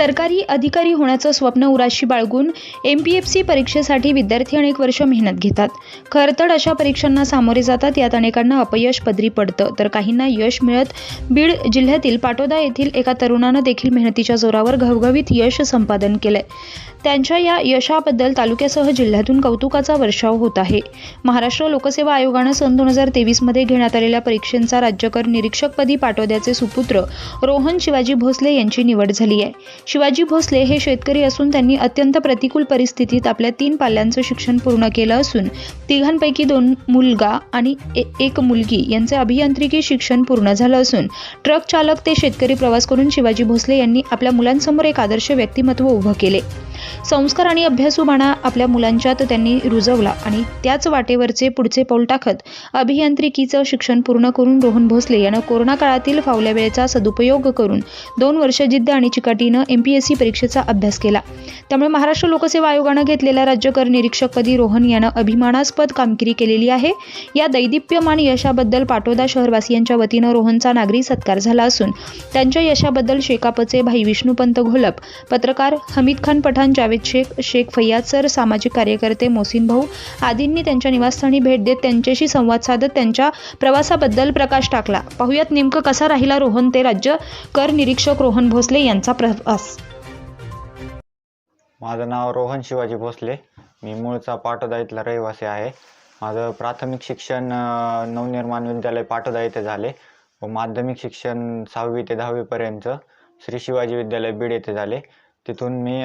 सरकारी अधिकारी होण्याचं स्वप्न उराशी बाळगून एम पी एफ सी परीक्षेसाठी विद्यार्थी अनेक वर्ष मेहनत घेतात. खरतड अशा परीक्षांना सामोरे जातात यात अनेकांना अपयश पदरी पडतं. तर काहींना यश मिळत बीड जिल्ह्यातील पाटोदा येथील एका तरुणानं देखील मेहनतीच्या जोरावर घवघवीत यश संपादन केलंय. त्यांच्या या यशाबद्दल तालुक्यासह जिल्ह्यातून कौतुकाचा वर्षाव होत आहे. महाराष्ट्र लोकसेवा आयोगानं सन दोन हजार तेवीसमध्ये घेण्यात आलेल्या परीक्षेचा राज्यकर निरीक्षकपदी पाटोद्याचे सुपुत्र रोहन शिवाजी भोसले यांची निवड झाली आहे शिवाजी भोसले हे शेतकरी असून त्यांनी अत्यंत प्रतिकूल परिस्थितीत आपल्या तीन पाल्यांचं शिक्षण पूर्ण केलं असून तिघांपैकी दोन मुलगा आणि ए- एक मुलगी यांचे अभियांत्रिकी शिक्षण पूर्ण झालं असून ट्रक चालक ते शेतकरी प्रवास करून शिवाजी भोसले यांनी आपल्या मुलांसमोर एक आदर्श व्यक्तिमत्व उभं केले. संस्कार आणि अभ्यासू म्हणा आपल्या मुलांच्यात त्यांनी रुजवला आणि त्याच वाटेवरचे पुढचे पाऊल टाकत अभियांत्रिकीचं शिक्षण पूर्ण करून रोहन भोसले यानं कोरोना काळातील फावल्या वेळेचा सदुपयोग करून दोन वर्ष जिद्द आणि चिकाटीनं एम पी एस सी परीक्षेचा अभ्यास केला. त्यामुळे महाराष्ट्र लोकसेवा आयोगानं घेतलेल्या राज्यकर निरीक्षकपदी रोहन यानं अभिमानास्पद कामगिरी केलेली आहे. या दैदिप्यमान यशाबद्दल पाटोदा शहरवासियांच्या वतीनं रोहनचा नागरी सत्कार झाला असून त्यांच्या यशाबद्दल शेकापचे भाई विष्णुपंत घोलप पत्रकार हमीद खान पठाण जावेद शेख शेख फैयाद सर सामाजिक कार्यकर्ते मोसिन भाऊ आदींनी त्यांच्या निवासस्थानी भेट देत त्यांच्याशी संवाद साधत त्यांच्या प्रवासाबद्दल प्रकाश टाकला. पाहुयात नेमकं कसा राहिला रोहन ते राज्य? कर निरीक्षक रोहन भोसले यांचा प्रवास. माझं नाव रोहन शिवाजी भोसले. मी मूळचा पाटोदा इथला रहिवासी आहे. माझं प्राथमिक शिक्षण नवनिर्माण विद्यालय पाटोदा येथे झाले व माध्यमिक शिक्षण सहावी ते दहावीपर्यंत श्री शिवाजी विद्यालय बीड येथे झाले. तिथून मी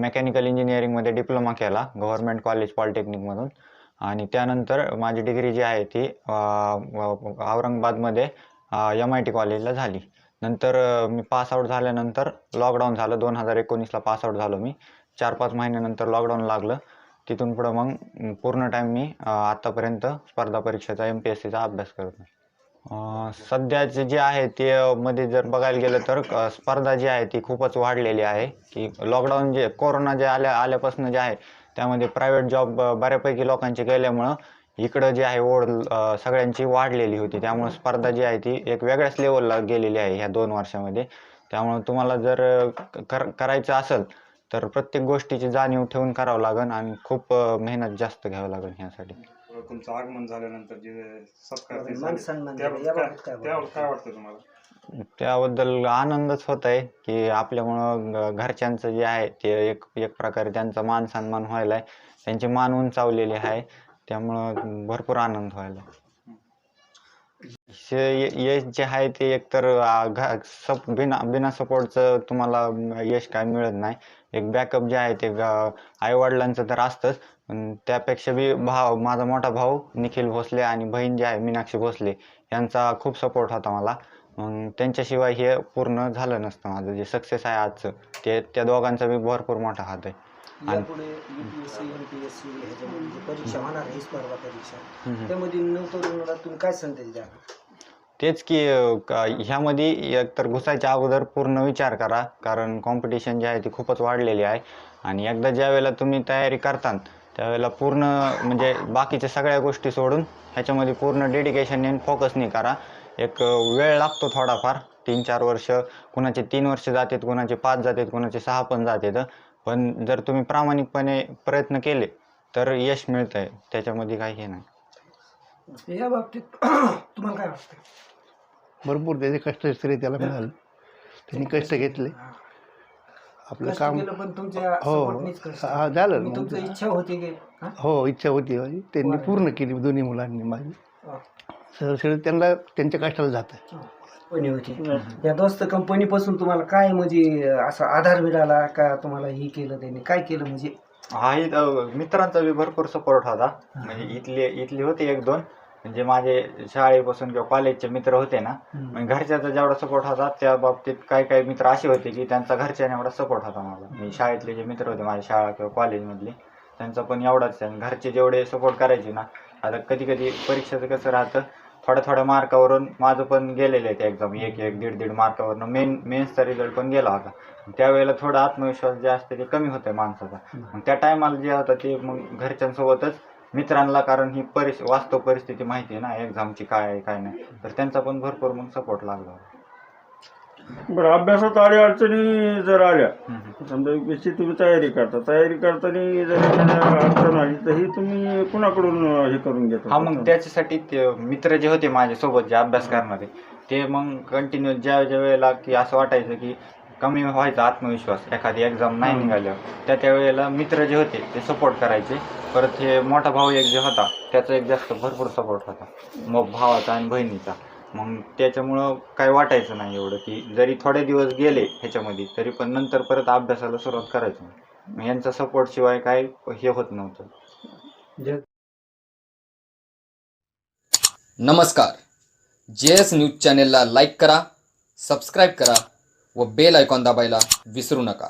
मेकॅनिकल इंजिनिअरिंगमध्ये डिप्लोमा केला गव्हर्नमेंट कॉलेज पॉलिटेक्निकमधून आणि त्यानंतर माझी डिग्री जी आहे ती औरंगाबादमध्ये एम आय टी कॉलेजला झाली. नंतर मी पास आऊट झाल्यानंतर लॉकडाऊन झालं. दोन हजार एकोणीसला पास आऊट झालो मी. चार पाच महिन्यानंतर लॉकडाऊन लागलं. तिथून पुढं मग पूर्ण टाईम मी आत्तापर्यंत स्पर्धा परीक्षेचा एम पी एस सीचा अभ्यास करतो सध्याचे जे आहे ते मध्ये जर बघायला गेलं तर स्पर्धा जी आहे ती खूपच वाढलेली आहे. की लॉकडाऊन जे कोरोना जे आल्या आल्यापासून जे आहे त्यामध्ये प्रायव्हेट जॉब बऱ्यापैकी लोकांचे गेल्यामुळं इकडं जे आहे ओढ सगळ्यांची वाढलेली होती. त्यामुळे स्पर्धा जी आहे ती एक वेगळ्याच लेवलला गेलेली आहे ह्या दोन वर्षामध्ये. त्यामुळे तुम्हाला जर कर करायचं असेल तर प्रत्येक गोष्टीची जाणीव ठेवून करावं लागेल आणि खूप मेहनत जास्त घ्यावं लागेल ह्यासाठी. तुमचं आगमन झाल्यानंतर जे सत्कार ते मान झाले, सन्मान त्याबाबत झाले. काय याबाबत काय त्याबाबत काय वाटतं तुम्हाला? त्याबद्दल आनंदच होत आहे की आपल्यामुळं घ- घरच्यांचं जे आहे ते एक एक प्रकारे त्यांचा मान सन्मान व्हायला आहे त्यांची मान उंचावलेली आहे. त्यामुळं भरपूर आनंद व्हायला शे य- यश जे आहे ते एकतर आ, घ- सप बिना बिना सपोर्टचं तुम्हाला म, यश काय मिळत नाही. एक बॅकअप जे आहे ते आई वडिलांचं तर असतंच. पण त्यापेक्षा बी भाव माझा मोठा भाऊ निखिल भोसले आणि बहीण जी आहे मीनाक्षी भोसले यांचा खूप सपोर्ट होता मला. मग त्यांच्याशिवाय हे पूर्ण झालं नसतं माझं. जे सक्सेस आहे आजचं ते त्या दोघांचा बी भरपूर मोठा हात आहे. आणि- यापुढे युपीएससी एमपीएससी ह्याच्यामध्ये जी परीक्षा होणार आहे स्पर्धा परीक्षा हम्म. त्यामध्ये तुम्ही काय संदेश द्या तेच की ह्यामध्ये एकतर घुसायच्या अगोदर पूर्ण विचार करा कारण कॉम्पिटिशन जे आहे ती खूपच वाढलेली आहे. आणि एकदा ज्या वेळेला तुम्ही तयारी करतात त्यावेळेला पूर्ण म्हणजे बाकीच्या सगळ्या गोष्टी सोडून ह्याच्यामध्ये पूर्ण डेडिकेशन फोकसने करा. एक वेळ लागतो थोडाफार तीन चार वर्ष कुणाचे तीन वर्ष जातात कुणाचे पाच जातात कुणाचे सहा पण जातात. पण जर तुम्ही प्रामाणिकपणे प्रयत्न केले तर यश मिळतं आहे त्याच्यामध्ये काही हे नाही. या बाबतीत तुम्हाला काय वाटतं? भरपूर त्याचे कष्ट श्रेय त्याला मिळालं. त्यांनी कष्ट घेतले. आपलं कष्ट काम केलं पण तुमच्या हो सपोर्टनीच कष्ट. हा झालं मग. तुमचं इच्छा होती की हा? हो इच्छा होती. माझी त्यांनी. पूर्ण केली दोन्ही मुलांनी माझी. हा. त्यांना त्यांच्या कष्टाला जातं. कंपनी होती. या दोस्त कंपनीपासून तुम्हाला काय म्हणजे असा आधार मिळाला? का तुम्हाला ही केलं त्यांनी? काय केलं म्हणजे हा इथं मित्रांचा बी भरपूर सपोर्ट होता. म्हणजे इथले इथली होते एक दोन. म्हणजे माझे शाळेपासून किंवा कॉलेजचे मित्र होते ना म्हणजे घरच्याचा जेवढा सपोर्ट होता त्या बाबतीत काही काही मित्र असे होते की त्यांचा घरच्याने एवढा सपोर्ट होता मला म्हणजे शाळेतले जे मित्र होते माझ्या शाळा किंवा कॉलेजमधले त्यांचा पण एवढाच आहे. घरचे जेवढे सपोर्ट करायचे ना आता कधी कधी परीक्षेचं कसं राहतं थोड्या थोड्या मार्कावरून माझं पण गेलेलं आहे ते एक्झाम एक एक दीड दीड मार्कावरनं मेन मेन्सचा रिझल्ट पण गेला होता. त्यावेळेला थोडा आत्मविश्वास जे असते ते कमी होतं माणसाचा. मग त्या टायमाला जे होतं ते मग घरच्यांसोबतच मित्रांना कारण ही परिस वास्तव परिस्थिती माहिती आहे ना एक्झामची काय आहे काय नाही. तर त्यांचा पण भरपूर मग सपोर्ट लागला. बरं अभ्यासात आडी अडचणी जर आल्या समजा UPSC तुम्ही तयारी करता तयारी करताना जर एखाद्या अडचण आली तर ही तुम्ही कुणाकडून हे करून घेता? हा मग त्याच्यासाठी ते मित्र जे होते माझ्यासोबत जे अभ्यास करणारे ते मग कंटिन्यू ज्या ज्या वेळेला की असं वाटायचं की कमी व्हायचा आत्मविश्वास एखादी एक्झाम नाही निघाल्यावर त्या त्या वेळेला मित्र जे होते ते सपोर्ट करायचे. परत हे मोठा भाऊ एक जे होता त्याचा एक जास्त भरपूर सपोर्ट होता. मग भावाचा आणि बहिणीचा. मग त्याच्यामुळं काय वाटायचं नाही एवढं की जरी थोडे दिवस गेले ह्याच्यामध्ये तरी पण नंतर परत अभ्यासाला सुरुवात करायची. मग यांचा सपोर्ट शिवाय काय हे होत नव्हतं. नमस्कार. जे एस न्यूज चॅनेलला लाईक करा सबस्क्राईब करा व बेल आयकॉन दाबायला विसरू नका.